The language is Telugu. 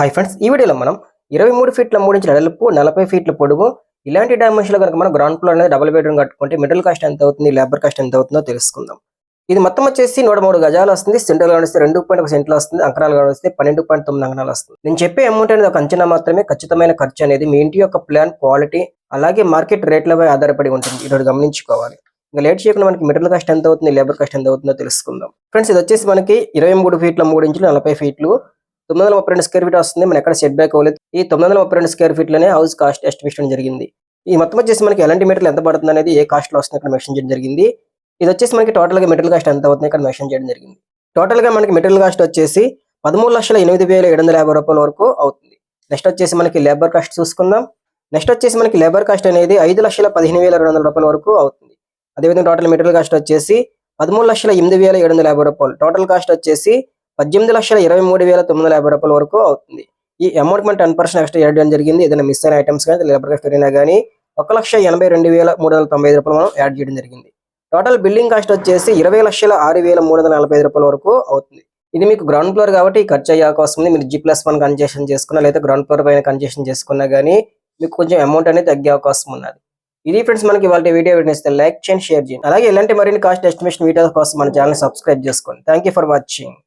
హాయ్ ఫ్రెండ్స్ ఈ వీడియోలో మనం ఇరవై మూడు ఫీట్ల మూడు ఇంచుల వెడల్పు నలభై ఫీట్ల పొడుగు ఇలాంటి డైమెన్షన్లో కనుక మనం గ్రౌండ్ ఫ్లోర్ అనేది డబుల్ బెడ్రూమ్ కట్టుకుంటే మిడిల్ కాస్ట్ ఎంత అవుతుంది లేబర్ కాస్ట్ ఎంత అవుతుందో తెలుసుకుందాం. ఇది మొత్తం వచ్చేసి నూట మూడు గజాలు వస్తుంది సెంటర్ వస్తే రెండు పాయింట్ ఒక సెంట్లు వస్తుంది అంకణాలు వస్తే పన్నెండు పాయింట్ తొమ్మిది అంకణాలు వస్తుంది. నేను చెప్పే అమౌంట్ అనేది ఒక అంచనా మాత్రమే ఖచ్చితమైన ఖర్చు అనేది మీ ఇంటి యొక్క ప్లాన్ క్వాలిటీ అలాగే మార్కెట్ రేట్లపై ఆధారపడి ఉంటుంది. ఇది గమనించుకోవాలి. ఇంకా లేట్ చేయకుండా మనకి మెటీరియల్ కాస్ట్ ఎంత అవుతుంది లేబర్ కాస్ట్ ఎంత అవుతుందో తెలుసుకుందాం. ఫ్రెండ్స్ ఇది వచ్చేసి మనకి ఇరవై మూడు ఫీట్ల మూడు ఇంచులు నలభై ఫీట్లు తొమ్మిది వందల ముప్పై రెండు స్క్వేర్ ఫీట్ వస్తుంది. మనం ఎక్కడ సెట్ బ్యాక్ అవ్వలేదు. ఈ తొమ్మిది వందల ముప్పై రెండు స్క్వేర్ ఫీట్లోనే హౌస్ కాస్ట్ ఎస్టిమేషన్ జరిగింది. ఈ మొత్తం వచ్చేసి మనకి ఎలాంటి మెటీరియల్ ఎంత పడుతుంది అనేది ఏ కాస్ట్లో వస్తుంది ఇక్కడ మెన్షన్ చేయడం జరిగింది. ఇది వచ్చేసి మనకి టోటల్గా మెటీరియల్ కాస్ట్ ఎంత అవుతుంది ఇక్కడ మెన్షన్ చేయడం జరిగింది. టోటల్గా మనకి మెటీరియల్ కాస్ట్ వచ్చేసి పదమూడు లక్షల ఎనిమిది వేల ఏడు వందల యాభై రూపాయల వరకు అవుతుంది. నెక్స్ట్ వచ్చేసి మనకి లేబర్ కాస్ట్ చూసుకుందాం. నెక్స్ట్ వచ్చేసి మనకి లేబర్ కాస్ట్ అనేది ఐదు లక్షల పదిహేను వేల రెండు వందల రూపాయల వరకు అవుతుంది. అదేవిధంగా టోటల్ మెటీరియల్ కాస్ట్ వచ్చేసి పదమూడు లక్షల ఎనిమిది వేల ఏడు వందల యాభై రూపాయలు. టోటల్ కాస్ట్ వచ్చేసి పద్దెనిమిది లక్షల ఇరవై మూడు వేల తొమ్మిది వందల యాభై రూపాయల వరకు అవుతుంది. ఈ అమౌంట్ మనం టెన్ పర్సెంట్ ఎక్స్ట్రా యాడ్ చేయడం జరిగింది. ఏదైనా మిస్ అయిన ఐటమ్స్ కానీ లేబర్ కాస్ట్ అయినా కానీ ఒక లక్ష ఎనభై రెండు వేల మూడు వందల తొంభై ఐదు రూపాయలు మనం యాడ్ చేయడం జరిగింది. టోటల్ బిల్డింగ్ కాస్ట్ వచ్చేసి ఇరవై లక్షల ఆరు వేల మూడు వందల నలభై ఐదు రూపాయల వరకు అవుతుంది. ఇది మీకు గ్రౌండ్ ఫ్లోర్ కాబట్టి ఖర్చు అయ్యే అవకాశం ఉంది. మీరు జీ ప్లస్ వన్ కన్జెషన్ చేసుకున్నా లేదా గ్రౌండ్ ఫ్లోర్ పైన కన్జెషన్ చేసుకున్నా కానీ మీకు కొంచెం అమౌంట్ అనేది తగ్గే అవకాశం ఉన్నది. ఇది ఫ్రెండ్స్ మనకి వాళ్ళ వీడియో వినిస్తే లైక్ చేయండి షేర్ చేయండి. అలాగే ఇలాంటి మరిన్ని కాస్ట్ ఎస్టిమేషన్ వీడియోస్ కోసం మన ఛానల్ సబ్స్క్రైబ్ చేసుకోండి. Thank for watching